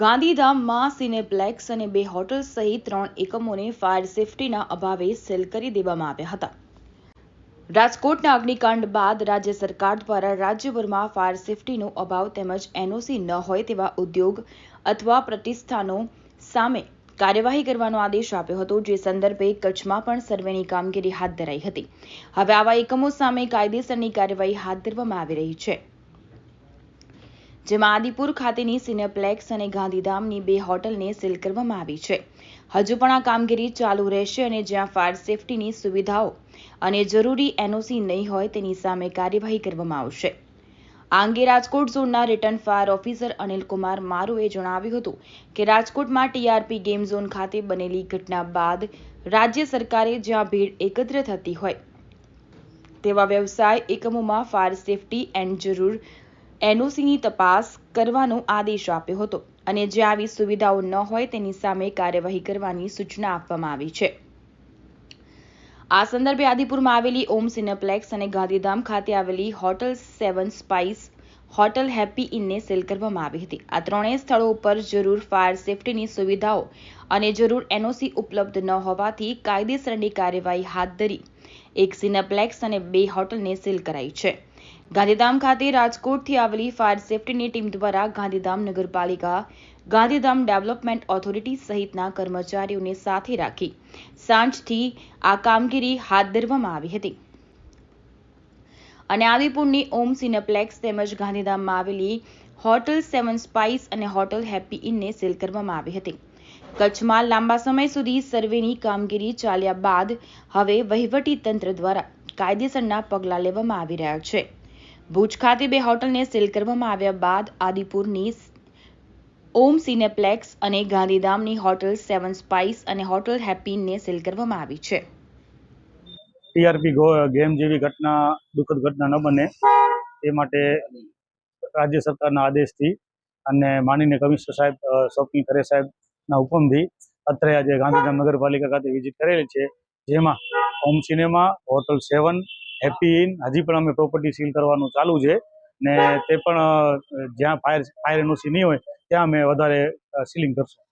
ગાંધીધામમાં સિનેપ્લેક્સ અને બે હોટલ સહિત ત્રણ એકમોને ફાયર સેફટીના અભાવે સેલ કરી દેવામાં આવ્યા હતા. રાજકોટના અગ્નિકાંડ બાદ રાજ્ય સરકાર દ્વારા રાજ્યભરમાં ફાયર સેફટીનો અભાવ તેમજ એનઓસી ન હોય તેવા ઉદ્યોગ અથવા પ્રતિષ્ઠાનો સામે કાર્યવાહી કરવાનો આદેશ આપ્યો હતો, જે સંદર્ભે કચ્છમાં પણ સર્વેની કામગીરી હાથ ધરાઈ હતી. હવે આવા એકમો સામે કાયદેસરની કાર્યવાહી હાથ ધરવામાં આવી રહી છે. જેમાં આદિપુર ખાતેની સિનેપ્લેક્સ અને ગાંધીધામની બે હોટલને સીલ કરવામાં આવી છે. હજુ પણ આ કામગીરી ચાલુ રહેશે અને જ્યાં ફાયર સેફટીની સુવિધાઓ અને જરૂરી એનઓસી નહીં હોય તેની સામે કાર્યવાહી કરવામાં આવશે. આ અંગે રાજકોટ ઝોનના રિટર્ન ફાયર ઓફિસર અનિલકુમાર મારુએ જણાવ્યું હતું કે રાજકોટમાં ટીઆરપી ગેમ ઝોન ખાતે બનેલી ઘટના બાદ રાજ્ય સરકારે જ્યાં ભીડ એકત્ર થતી હોય તેવા વ્યવસાય એકમોમાં ફાયર સેફટી એન્ડ જરૂર એનઓસીની તપાસ કરવાનો આદેશ આપ્યો હતો અને જે આવી સુવિધાઓ ન હોય તેની સામે કાર્યવાહી કરવાની સૂચના આપવામાં આવી છે. આ સંદર્ભે આદિપુરમાં આવેલી ઓમ સિનેપ્લેક્સ અને ગાંધીધામ ખાતે આવેલી hotel seven spice hotel happy ઇનને seal કરવામાં આવી હતી. આ ત્રણેય સ્થળો ઉપર જરૂર ફાયર સેફટીની સુવિધાઓ અને જરૂર એનઓસી ઉપલબ્ધ ન હોવાથી કાયદેસરની કાર્યવાહી હાથ ધરી એક સિનેપ્લેક્સ અને બે હોટલને સીલ કરાઈ છે. ગાંધીધામ ખાતે રાજકોટથી આવેલી ફાયર સેફટીની ટીમ દ્વારા ગાંધીધામ નગરપાલિકા, ગાંધીધામ ડેવલપમેન્ટ ઓથોરિટી સહિતના કર્મચારીઓને સાથે રાખી સાંજથી આ કામગીરી હાથ ધરવામાં આવી હતી. અને આદિપુરની ઓમ સિનેપ્લેક્સ તેમજ ગાંધીધામમાં આવેલી હોટલ સેવન સ્પાઇસ અને હોટલ હેપી ઇનને સીલ કરવામાં આવી હતી. કચ્છમાં લાંબા સમય સુધી સર્વેની કામગીરી ચાલ્યા બાદ હવે વહીવટી તંત્ર દ્વારા કાયદેસરના પગલાં લેવામાં આવી રહ્યા છે. ભુજ ખાતે બે હોટલને સીલ કરવામાં આવ્યા બાદ આદિપુરની ઓમ સિનેપ્લેક્સ અને ગાંધીધામની હોટલ સેવન સ્પાઇસ અને હોટલ હેપીને સીલ કરવામાં આવી છે. ટીઆરપી ગેમ જેવી ઘટના, દુઃખદ ઘટના ન બને. એ માટે રાજ્ય સરકારના આદેશથી અને માનનીય કમિશનર સાહેબ શોપિંગ ખરે સાહેબના હુકમથી અત્રે આજે ગાંધીધામ નગરપાલિકા ખાતે વિઝિટ કરેલી છે. જેમાં home cinema hotel seven happy inn હજી પણ અમે પ્રોપર્ટી સીલ કરવાનું ચાલુ છે. ને તે પણ જ્યાં ફાયર ફાયર એનઓસી નહીં હોય, ત્યાં અમે વધારે સીલિંગ કરશું.